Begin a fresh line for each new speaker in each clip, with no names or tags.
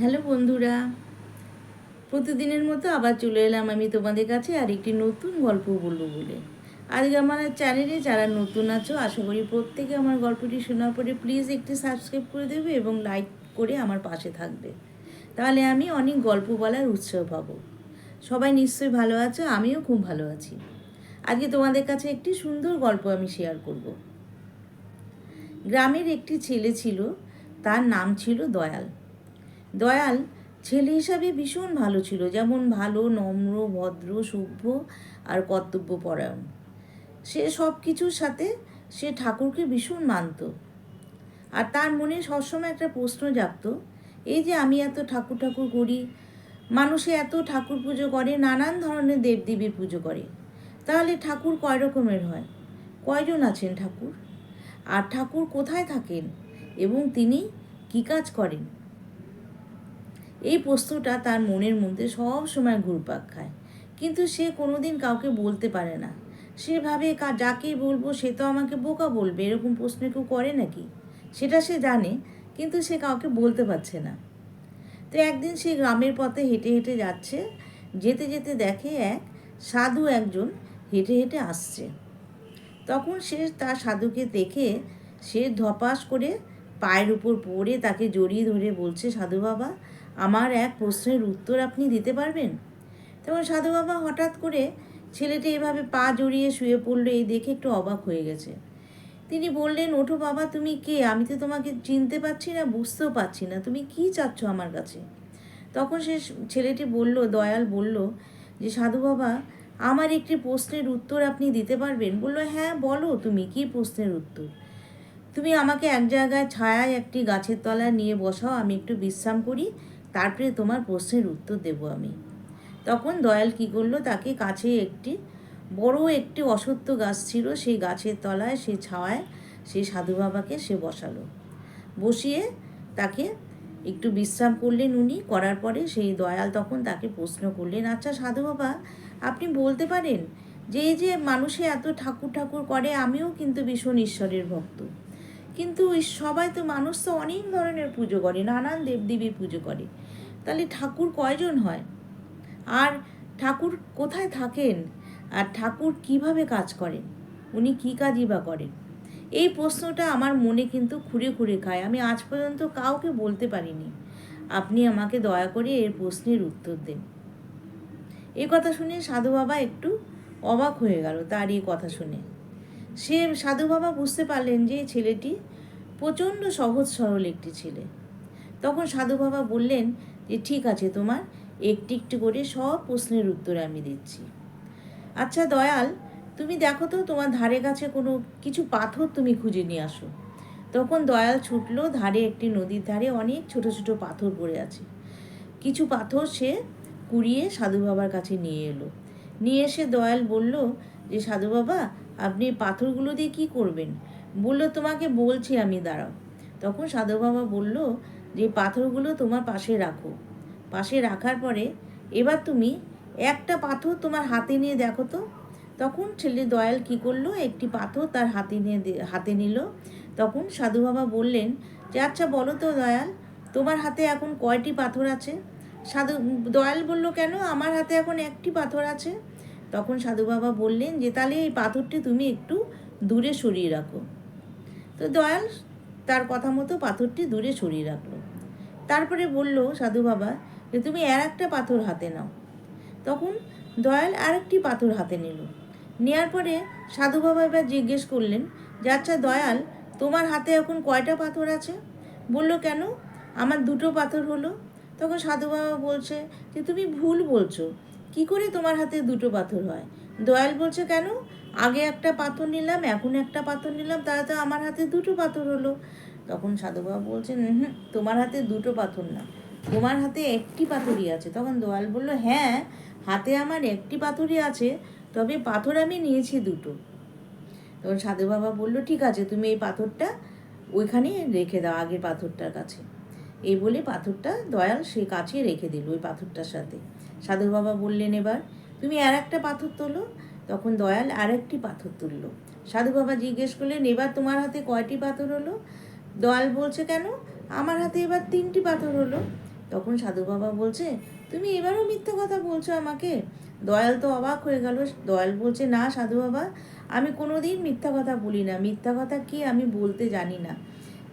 Hello বন্ধুরা, প্রতিদিনের মতো আবার চলে এলাম আমি তোমাদের কাছে আর একটি নতুন গল্প বলব বলে। আজকে আমার চ্যানেলে যারা নতুন আছো, আশা করি প্রত্যেকে আমার গল্পটি শোনার পরে প্লিজ একটি সাবস্ক্রাইব করে দেবে এবং লাইক করে আমার পাশে থাকবে। তাহলে আমি অনেক গল্প বলার উৎসাহ পাবো সবাই নিশ্চয়ই ভালো আছো, আমিও খুব ভালো আছি। আজকে তোমাদের কাছে একটি সুন্দর গল্প আমি শেয়ার করব। গ্রামের একটি ছেলে ছিল, তার নাম ছিল দয়াল। দয়াল, ছেলে হিসাবে ভীষণ ভালো ছিল, যেমন ভালো, নম্র, ভদ্র, সভ্য আর কর্তব্যপরায়ণ। সে সব কিছুর সাথে সে ঠাকুরকে ভীষণ মানত। আর তার মনে সবসময় একটা প্রশ্ন জাগতো, এই যে আমি এত ঠাকুর ঠাকুর করি, মানুষে এত ঠাকুর পুজো করে, নানান ধরনের দেবদেবীর পুজো করে, তাহলে ঠাকুর কয় রকমের হয়? কয়জন আছেন ঠাকুর? আর ঠাকুর কোথায় থাকেন? এবং তিনি কী কাজ করেন? এই প্রশ্নটা তার মনের মধ্যে সব সময় ঘুরপাক খায়। কিন্তু সে কোনোদিন কাউকে বলতে পারে না। সে ভাবে যাকেই বলব সে তো আমাকে বোকা বলবে। এরকম প্রশ্ন কেউ করে নাকি? সেটা সে জানে, কিন্তু সে কাউকে বলতে পারছে না। তো একদিন সে গ্রামের পথে হেঁটে হেঁটে যাচ্ছে। যেতে যেতে দেখে এক সাধু একজন হেঁটে হেঁটে আসছে। তখন সে তার সাধুকে দেখে সে ধপাস করে পায়ের উপর পড়ে তাকে জড়িয়ে ধরে বলছে, সাধু বাবা আমার এক প্রশ্নের উত্তর আপনি দিতে পারবেন? তখন সাধু বাবা হঠাৎ করে ছেলেটি এভাবে পা জড়িয়ে শুয়ে পড়ল, এই দেখে একটু অবাক হয়ে গেছে। তিনি বললেন, ওঠো বাবা, তুমি কে? আমি তো তোমাকে চিনতে পারছি না, বুঝতেও পারছি না। তুমি কি চাচ্ছ আমার কাছে? তখন সে ছেলেটি বলল, দয়াল বলল যে, সাধু বাবা, আমার একটি প্রশ্নের উত্তর আপনি দিতে পারবেন? বলল হ্যাঁ বলো, তুমি কি প্রশ্নের উত্তর? তুমি আমাকে এক জায়গায় ছায়ায় একটি গাছের তলায় নিয়ে বসাও, আমি একটু বিশ্রাম করি তারপরে তোমার প্রশ্নের উত্তর দেব আমি। তখন দয়াল কী করল? তাকে কাছে একটি, বড় একটি অসত্য গাছ ছিল, সেই গাছের তলায় সেই ছাওয়ায় সেই সাধু বাবাকে সে বসালো। বসিয়ে তাকে একটু বিশ্রাম করলেন উনি, করার পরে সেই দয়াল তখন তাকে প্রশ্ন করলেন আচ্ছা সাধু বাবা, আপনি বলতে পারেন যে, এই যে মানুষে এত ঠাকুর ঠাকুর করে, আমিও কিন্তু ভীষণ ঈশ্বরের ভক্ত। কিন্তু সবাই তো মানুষ তো অনেক ধরনের পুজো করে, নানান দেবদেবীর পুজো করে। তাহলে ঠাকুর কয়জন হয়? আর ঠাকুর কোথায় থাকেন? আর ঠাকুর কীভাবে কাজ করেন? উনি কী কাজই বা করেন? এই প্রশ্নটা আমার মনে কিন্তু খুঁড়ে খুঁড়ে খায়। আমি আজ পর্যন্ত কাউকে বলতে পারিনি। আপনি আমাকে দয়া করে এর প্রশ্নের উত্তর দেন। এই কথা শুনে সাধু বাবা একটু অবাক হয়ে গেল তার এই কথা শুনে। সে সাধু বাবা বুঝতে পারলেন যে ছেলেটি প্রচণ্ড সহজ সরল একটি ছেলে। তখন সাধু বাবা বললেন যে, ঠিক আছে তোমার, একটি একটু করে সব প্রশ্নের উত্তর আমি দিচ্ছি। আচ্ছা দয়াল, তুমি দেখো তো, তোমার ধারে কাছে কোনো কিছু পাথর তুমি খুঁজে নিয়ে আসো। তখন দয়াল ছুটলো ধারে একটি নদীর ধারে, অনেক ছোট ছোট পাথর পড়ে আছে। কিছু পাথর সে কুড়িয়ে সাধু বাবার কাছে নিয়ে এলো। নিয়ে এসে দয়াল বলল যে, সাধু বাবা আপনি পাথরগুলো দিয়ে কি করবেন? বলল, তোমাকে বলছি আমি, দাঁড়াও। তখন সাধু বাবা বলল, যে পাথরগুলো তোমার পাশে রাখো। পাশে রাখার পরে, এবার তুমি একটা পাথর তোমার হাতে নিয়ে দেখো তো। তখন ছেলে দয়াল কি করল, একটি পাথর তার হাতে নিয়ে হাতে নিল। তখন সাধু বাবা বললেন, যে আচ্ছা বলো তো দয়াল, তোমার হাতে এখন কয়টি পাথর আছে? সাধু, দয়াল বলল, কেন? আমার হাতে এখন একটি পাথর আছে। তখন সাধু বাবা বললেন যে, তাহলে এই পাথরটি তুমি একটু দূরে সরিয়ে রাখো। তো দয়াল তার কথা মতো পাথরটি দূরে সরিয়ে রাখল। তারপরে বলল সাধু বাবা যে, তুমি আর একটা পাথর হাতে নাও। তখন দয়াল আরেকটি পাথর হাতে নিল। নেওয়ার পরে সাধু বাবা এবার জিজ্ঞেস করলেন, যে আচ্ছা দয়াল, তোমার হাতে এখন কয়টা পাথর আছে? বলল, কেন? আমার দুটো পাথর হলো। তখন সাধু বাবা বলছে যে, তুমি ভুল বলছো। কি করে তোমার হাতে দুটো পাথর হয়? দয়াল বলছে, কেন? আগে একটা পাথর নিলাম, এখন একটা পাথর নিলাম, তাহলে তো আমার হাতে দুটো পাথর হলো। তখন সাধু বাবা বলছেন হুম, তোমার হাতে দুটো পাথর না, তোমার হাতে একটি পাথরই আছে। তখন দয়াল বলল হ্যাঁ হাতে আমার একটি পাথরই আছে, তবে পাথর আমি নিয়েছি দুটো। তখন সাধু বাবা বলল, ঠিক আছে, তুমি এই পাথরটা ওইখানে রেখে দাও, আগের পাথরটার কাছে। এই বলে পাথরটা দয়াল সে কাছে রেখে দিল, ওই পাথরটার সাথে। সাধু বাবা বললেন এবার, তুমি আর একটা পাথর তোলো। তখন দয়াল আর একটি পাথর তুললো। সাধু বাবা জিজ্ঞেস করলেন, এবার তোমার হাতে কয়টি পাথর হলো? দয়াল বলছে, কেন? আমার হাতে এবার তিনটি পাথর হলো। তখন সাধু বাবা বলছে, তুমি এবারও মিথ্যা কথা বলছো আমাকে? দয়াল তো অবাক হয়ে গেল। দয়াল বলছে, না সাধু বাবা, আমি কোনো দিন মিথ্যা কথা বলি না। মিথ্যা কথা কি আমি বলতে জানি না।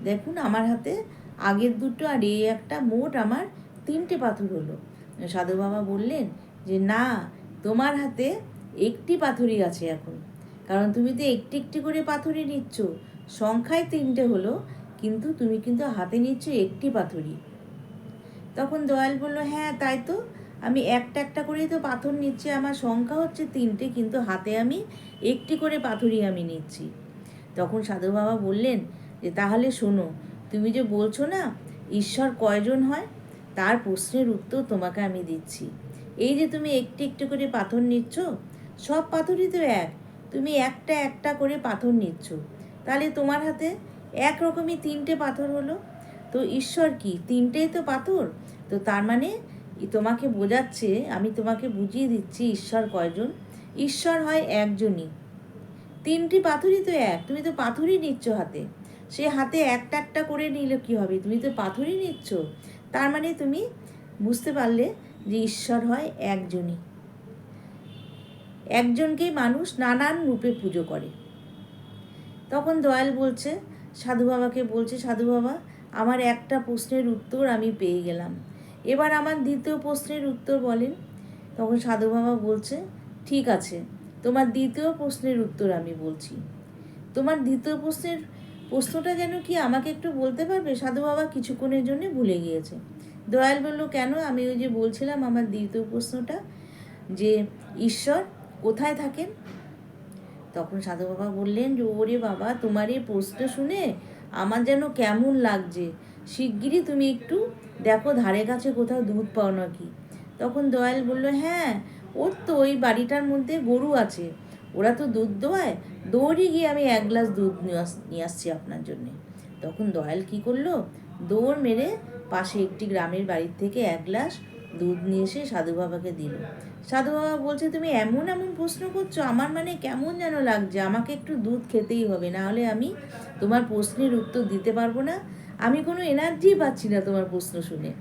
দেখুন, আমার হাতে আগের দুটো আর এই একটা মোট আমার তিনটে পাথর হলো। সাধু বাবা বললেন যে, না, তোমার হাতে একটি পাথরই আছে এখন। কারণ তুমি তো একটি একটি করে পাথরই নিচ্ছ। সংখ্যায় তিনটে হলো, কিন্তু তুমি কিন্তু হাতে নিচ্ছ একটি পাথরই তখন দয়াল বলল হ্যাঁ তাই তো। আমি একটা একটা করেই তো পাথর নিচ্ছি। আমার সংখ্যা হচ্ছে তিনটে, কিন্তু হাতে আমি একটি করে পাথরই আমি নিচ্ছি। তখন সাধু বাবা বললেন যে, তাহলে শোনো, তুমি যে বলছো না, ঈশ্বর কয়জন হয়? তার প্রশ্নের উত্তর তোমাকে আমি দিচ্ছি। এই যে তুমি একটি একটু করে পাথর নিচ্ছ, সব পাথরই তো এক। তুমি একটা একটা করে পাথর নিচ্ছ। তাহলে তোমার হাতে একরকমই তিনটে পাথর হলো। তো ঈশ্বর কি, তিনটেই তো পাথর? তো তার মানে তোমাকে বোঝাচ্ছে, আমি তোমাকে বুঝিয়ে দিচ্ছি ঈশ্বর কয়জন। ঈশ্বর হয় একজনই। তিনটি পাথরই তো এক, তুমি তো পাথরই নিচ্ছ হাতে। সে হাতে একটা একটা করে নিলে কি হবে? তুমি তো পাথরই নিচ্ছ। তার মানে তুমি বুঝতে পারলে যে ঈশ্বর হয় একজনই। একজনকেই মানুষ নানান রূপে পুজো করে। তখন দয়াল বলছে, সাধু বাবাকে বলছে, সাধু বাবা, আমার একটা প্রশ্নের উত্তর আমি পেয়ে গেলাম। এবার আমার দ্বিতীয় প্রশ্নের উত্তর বলেন। তখন সাধু বাবা বলছে, ঠিক আছে, তোমার দ্বিতীয় প্রশ্নের উত্তর আমি বলছি। তোমার দ্বিতীয় প্রশ্নের প্রশ্নটা যেন কি আমাকে একটু বলতে পারবে? সাধু বাবা কিছুক্ষণের জন্য ভুলে গিয়েছে। দয়াল বলল, কেন? আমি ওই যে বলছিলাম আমার দ্বিতীয় প্রশ্নটা, যে ঈশ্বর কোথায় থাকেন? তখন সাধু বাবা বললেন, যে ওরে বাবা, তোমার এই প্রশ্ন শুনে আমার যেন কেমন লাগছে? শিগগিরই তুমি একটু দেখো ধারে কাছে কোথাও দুধ পাও নাকি? তখন দয়াল বলল হ্যাঁ ওর তো ওই বাড়িটার মধ্যে গরু আছে। ওরা তো দুধ দোয়ায়। দৌড়ে গিয়ে আমি এক গ্লাস দুধ নিয়ে আস- নিয়ে আসছি আপনার জন্যে। তখন দয়াল কি করল? দৌড় মেরে পাশে একটি গ্রামের বাড়ির থেকে এক গ্লাস দুধ নিয়ে এসে সাধু বাবাকে দিল। সাধু বাবা বলছে, তুমি এমন এমন প্রশ্ন করছ, আমার মানে কেমন যেন লাগছে? আমাকে একটু দুধ খেতেই হবে, না হলে আমি তোমার প্রশ্নের উত্তর দিতে পারব না। আমি কোনো এনার্জি পাচ্ছি না তোমার প্রশ্ন শুনে।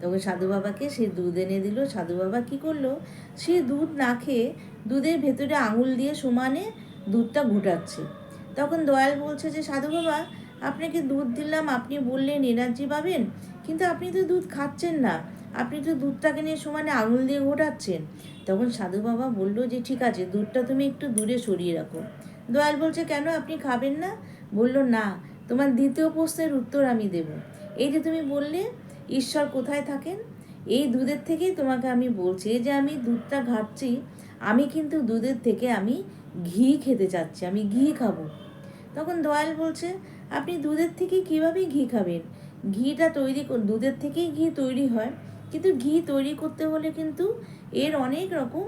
তখন সাধু বাবাকে সে দুধ এনে দিল। সাধু বাবা কি করল? সে দুধ না খেয়ে দুধের ভেতরে আঙুল দিয়ে সমানে দুধটা ঘুটাচ্ছে। তখন দয়াল বলছে যে, সাধু বাবা, আপনাকে দুধ দিলাম, আপনি বললেন এনার্জি পাবেন, কিন্তু আপনি তো দুধ খাচ্ছেন না। আপনি তো দুধটাকে নিয়ে সমানে আঙুল দিয়ে ঘোটাচ্ছেন। তখন সাধু বাবা বলল যে, ঠিক আছে, দুধটা তুমি একটু দূরে সরিয়ে রাখো। দয়াল বলছে, কেন আপনি খাবেন না? বলল, না, তোমার দ্বিতীয় প্রশ্নের উত্তর আমি দেব। এই যে তুমি বললে ঈশ্বর কোথায় থাকেন? এই দুধের থেকেই তোমাকে আমি বলছি। এই যে আমি দুধটা ঘাটছি, আমি কিন্তু দুধের থেকে আমি ঘি খেতে চাচ্ছি, আমি ঘি খাব। তখন দয়াল বলছে, আপনি দুধের থেকে কীভাবে ঘি খাবেন? ঘিটা তৈরি দুধের থেকেই ঘি তৈরি হয়। কিন্তু ঘি তৈরি করতে হলে কিন্তু এর অনেক রকম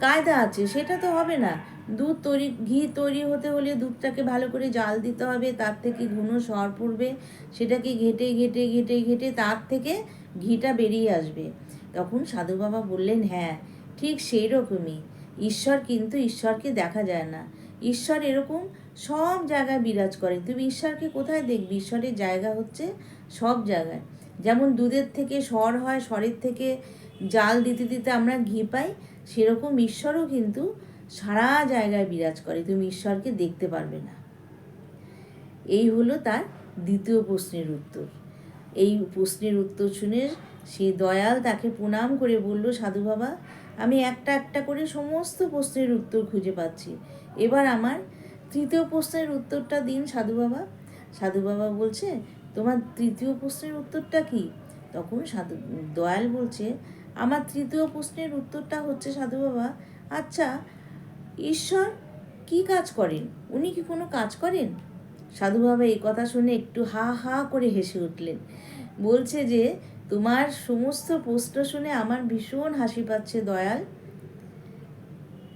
কায়দা আছে, সেটা তো হবে না। দুধ তৈরি, ঘি তৈরি হতে হলে দুধটাকে ভালো করে জাল দিতে হবে, তার থেকে ঘন সর পড়বে, সেটাকে ঘেটে ঘেটে ঘেটে ঘেটে তার থেকে ঘিটা বেরিয়ে আসবে। তখন সাধু বাবা বললেন হ্যাঁ ঠিক সেই রকমই। ঈশ্বর কিন্তু ঈশ্বরকে দেখা যায় না। ঈশ্বর এরকম সব জায়গায় বিরাজ করে। তুমি ঈশ্বরকে কোথায় দেখবি? ঈশ্বরের জায়গা হচ্ছে সব জায়গায়। যেমন দুধের থেকে স্বর হয় স্বরের থেকে জাল দিতে দিতে আমরা ঘি পাই, সেরকম ঈশ্বরও কিন্তু সারা জায়গায় বিরাজ করে, তুমি ঈশ্বরকে দেখতে পারবে না। এই হলো তার দ্বিতীয় প্রশ্নের উত্তর। এই প্রশ্নের উত্তর শুনে সে দয়াল তাকে প্রণাম করে বলল, সাধু বাবা, আমি একটা একটা করে সমস্ত প্রশ্নের উত্তর খুঁজে পাচ্ছি। এবার আমার তৃতীয় প্রশ্নের উত্তরটা দিন, সাধু বাবা। সাধু বাবা বলছে, তোমার তৃতীয় প্রশ্নের উত্তরটা কি? তখন সাধু, দয়াল বলছে, আমার তৃতীয় প্রশ্নের উত্তরটা হচ্ছে, সাধু বাবা আচ্ছা ঈশ্বর কি কাজ করেন? উনি কি কোনো কাজ করেন? সাধু বাবা এই কথা শুনে একটু হা হা করে হেসে উঠলেন। বলছে যে, তোমার সমস্ত প্রশ্ন শুনে আমার ভীষণ হাসি পাচ্ছে দয়াল।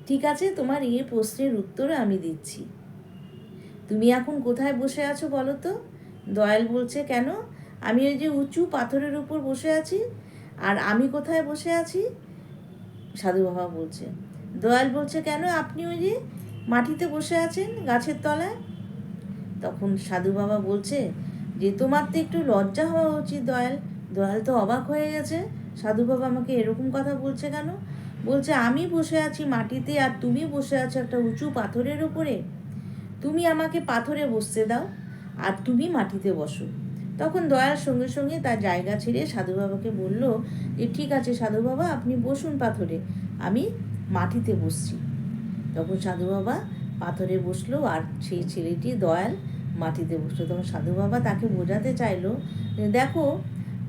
ঠিক আছে, তোমার এই প্রশ্নের উত্তর আমি দিচ্ছি। তুমি এখন কোথায় বসে আছো বলো তো? দয়াল বলছে, কেন? আমি ওই যে উঁচু পাথরের উপর বসে আছি। আর আমি কোথায় বসে আছি? সাধু বাবা বলছে দয়াল বলছে, কেন আপনি ওই যে মাটিতে বসে আছেন গাছের তলায়? তখন সাধু বাবা বলছে, যে তোমার তো একটু লজ্জা হওয়া উচিত দয়াল। দয়াল তো অবাক হয়ে গেছে। সাধু বাবা আমাকে এরকম কথা বলছে কেন? বলছে, আমি বসে আছি মাটিতে আর তুমি বসে আছো একটা উঁচু পাথরের ওপরে তুমি আমাকে পাথরে বসতে দাও আর তুমি মাটিতে বসো। তখন দয়াল সঙ্গে সঙ্গে তার জায়গা ছেড়ে সাধু বাবাকে বলল, যে ঠিক আছে সাধু বাবা, আপনি বসুন পাথরে। আমি মাটিতে বসছি। তখন সাধু বাবা পাথরে বসল আর সেই ছেলেটি দয়াল মাটিতে বসল। তখন সাধু বাবা তাকে বোঝাতে চাইলো, দেখো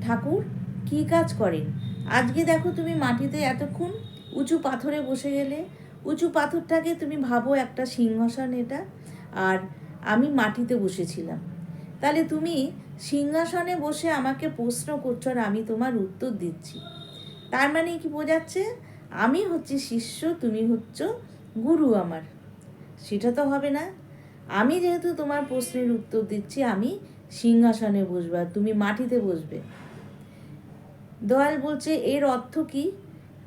ঠাকুর কী কাজ করেন? আজকে দেখো তুমি মাটিতে এতক্ষণ উঁচু পাথরে বসে গেলে। উঁচু পাথরটাকে তুমি ভাবো একটা সিংহাসন এটা। আর আমি মাটিতে বসেছিলাম। তাহলে তুমি সিংহাসনে বসে আমাকে প্রশ্ন করছ আর আমি তোমার উত্তর দিচ্ছি। তার মানে কি বোঝাচ্ছে? আমি হচ্ছি শিষ্য, তুমি হচ্ছ গুরু আমার। সেটা তো হবে না। আমি যেহেতু তোমার প্রশ্নের উত্তর দিচ্ছি, আমি সিংহাসনে বসবে আর তুমি মাটিতে বসবে। দয়াল বলছে, এর অর্থ কি?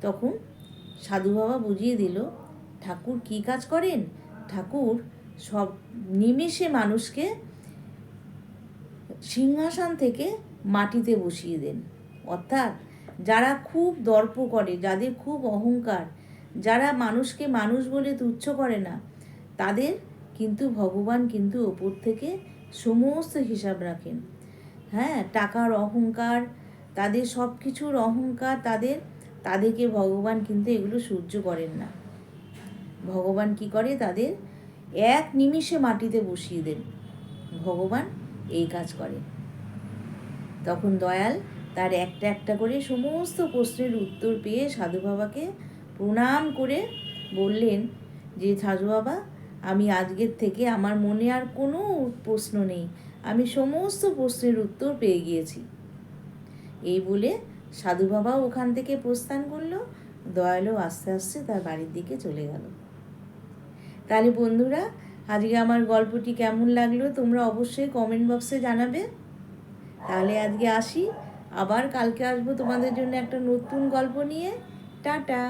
তখন সাধু বাবা বুঝিয়ে দিল, ঠাকুর কি কাজ করেন? ঠাকুর সব নিমেষে মানুষকে সিংহাসন থেকে মাটিতে বসিয়ে দেন। অর্থাৎ যারা খুব দর্প করে, যাদের খুব অহংকার, যারা মানুষকে মানুষ বলে তুচ্ছ করে না, তাদের কিন্তু ভগবান কিন্তু ওপর থেকে সমস্ত হিসাব রাখেন। হ্যাঁ টাকার অহংকার, তাদের সব কিছুর অহংকার, তাদের, তাদেরকে ভগবান কিন্তু এগুলো সহ্য করেন না। ভগবান কি করে? তাদের এক নিমিষে মাটিতে বসিয়ে দেন। ভগবান এই কাজ করে। তখন দয়াল তার একটা একটা করে সমস্ত প্রশ্নের উত্তর পেয়ে সাধু বাবাকে প্রণাম করে বললেন যে, সাধু বাবা, আমি আজকের থেকে আমার মনে আর কোনো প্রশ্ন নেই। আমি সমস্ত প্রশ্নের উত্তর পেয়ে গিয়েছি। এই বলে সাধু বাবাও ওখান থেকে প্রস্থান করল। দয়ালও আস্তে আস্তে তার বাড়ির দিকে চলে গেল। তাহলে বন্ধুরা, আজকে আমার গল্পটি কেমন লাগল? তোমরা অবশ্যই কমেন্ট বক্সে জানাবে। তাহলে আজকে আসি। আবার কালকে আসব তোমাদের জন্য একটা নতুন গল্প নিয়ে। টাটা।